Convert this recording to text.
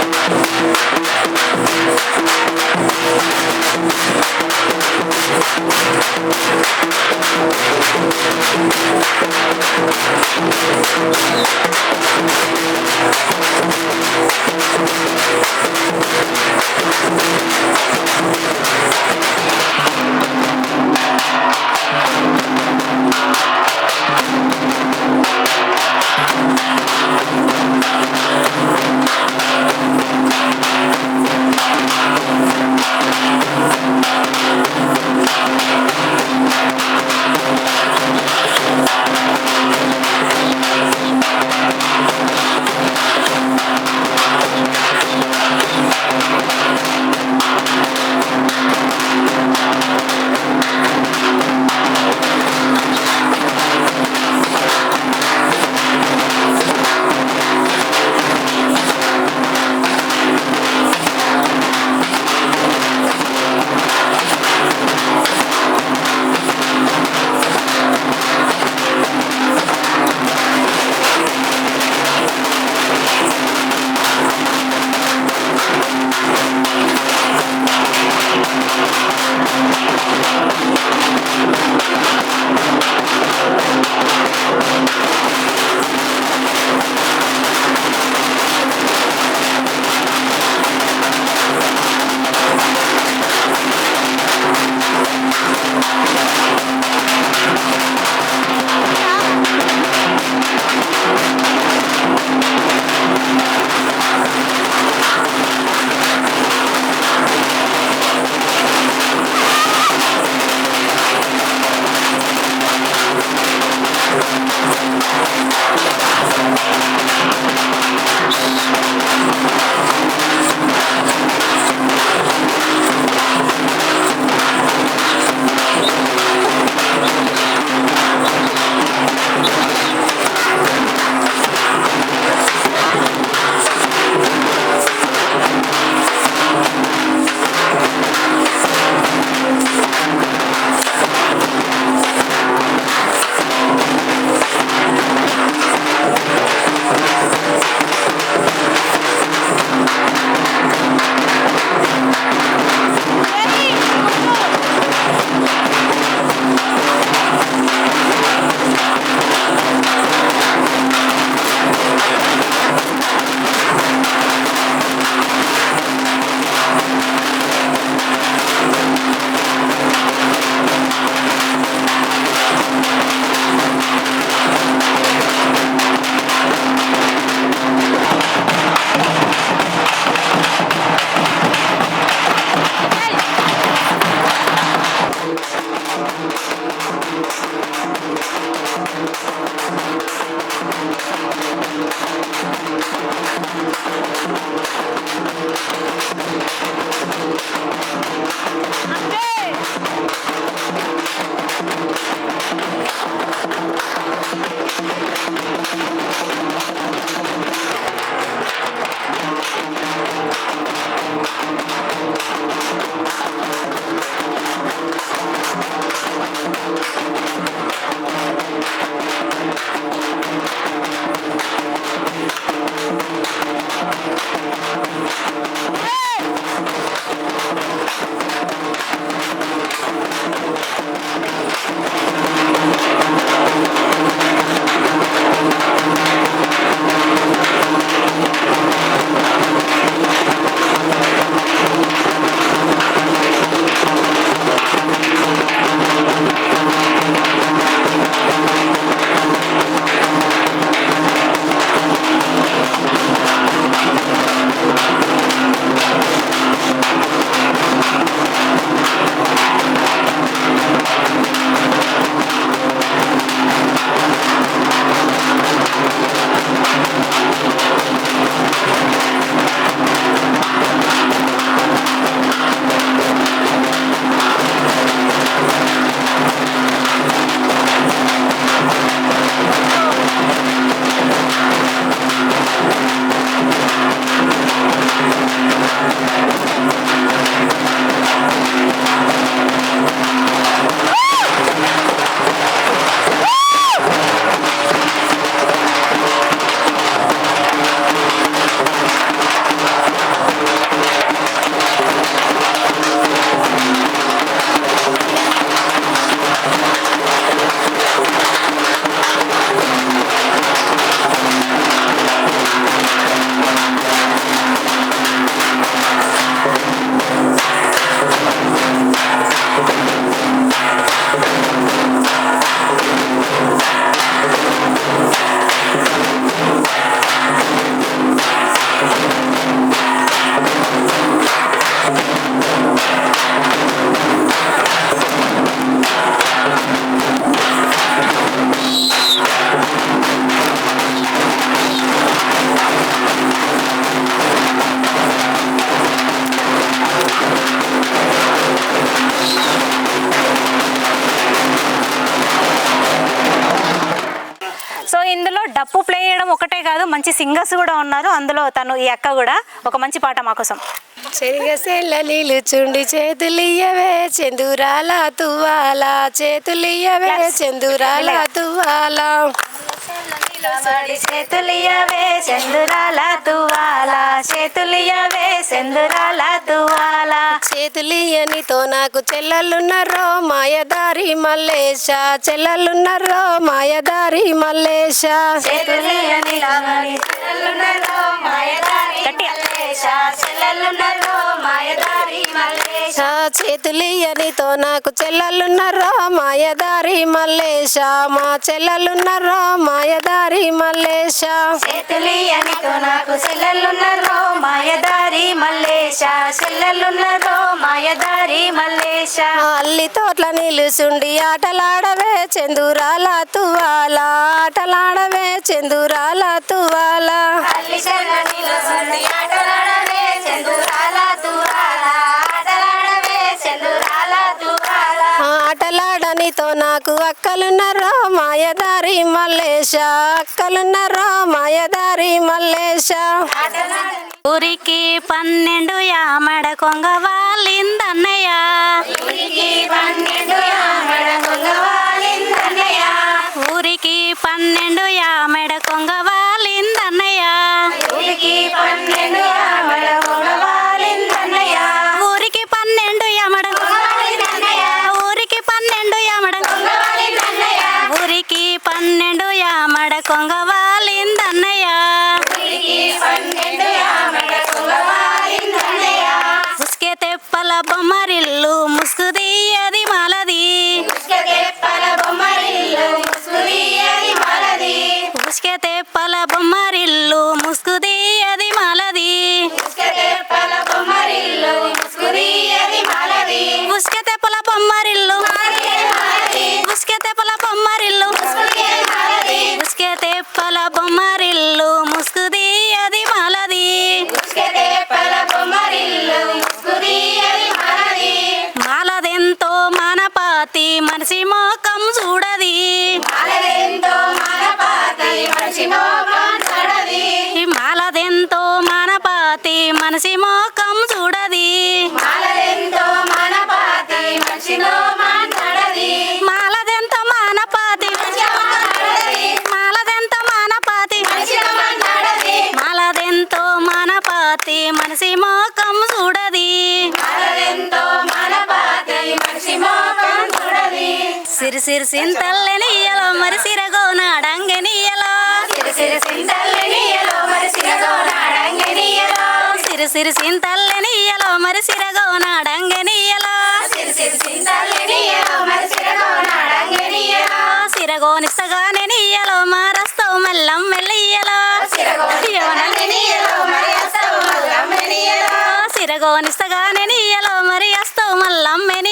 Thank ఇందులో డప్పు play చేయడం ఒకటే కాదు మంచి సింగర్స్ కూడా ఉన్నారు. అందులో తను ఈ అక్క కూడా ఒక మంచి పాట మాకోసం చెరిగసెల్లలీలు చుండి చేతులియ్యవే చందురాల తువ్వాలా చేతులియ్యవే చందురాల తువ్వాలా. చేతులియవే సెందురాల తువాల చేతులియవే సెందురాల తువాల చేతులియనితో నాకు చెల్లెలున్నారో మాయదారి మల్లేశ. చెల్లెలున్నారో మాయదారి మల్లేశ. చేతులియని చేతులియనితో నాకు చెల్లెలున్నారో మాయదారి మల్లేశ. మా చెల్లెలున్నారో మాయదారి మల్లేశ. చేతులియనితో నాకు చెల్లెలున్నారో మాయదారి మల్లేశ. చెల్లెలున్నారో మాయదారి మల్లేశ. అల్లి తోట్ల నిలుసుండి ఆటలాడవే చందురాల తువాల. ఆటలాడవే చందురాల తువాల. నాకు అక్కలున్నారో మాయదారి మల్లేశ అక్కలున్నారో మాయదారి మల్లేశ. ఊరికి పన్నెండు యామడ కొంగ వాలిందన్నయ్య. ఊరికి పన్నెండు యామడ కొంగ మాలదెంతో మానపాతి. మాలదెంతో మానపాతి. మాలదెంతో మానపాతి. మనిషి మోకం చూడది. సిరి సిరి సింతల్లెనియలో మరి సిరగోనాడంగెనియలో సిరి సిరి సింతల్లెనియలో మరి మారస్తావు మల్లం మెల్లియలో సిరగోనిస్తగానే నీయలో మరి వస్తావు మల్లం మెనియలో మా వాళ్ళ కెరకైతే నీయలో మరి మజాక చేస్తారే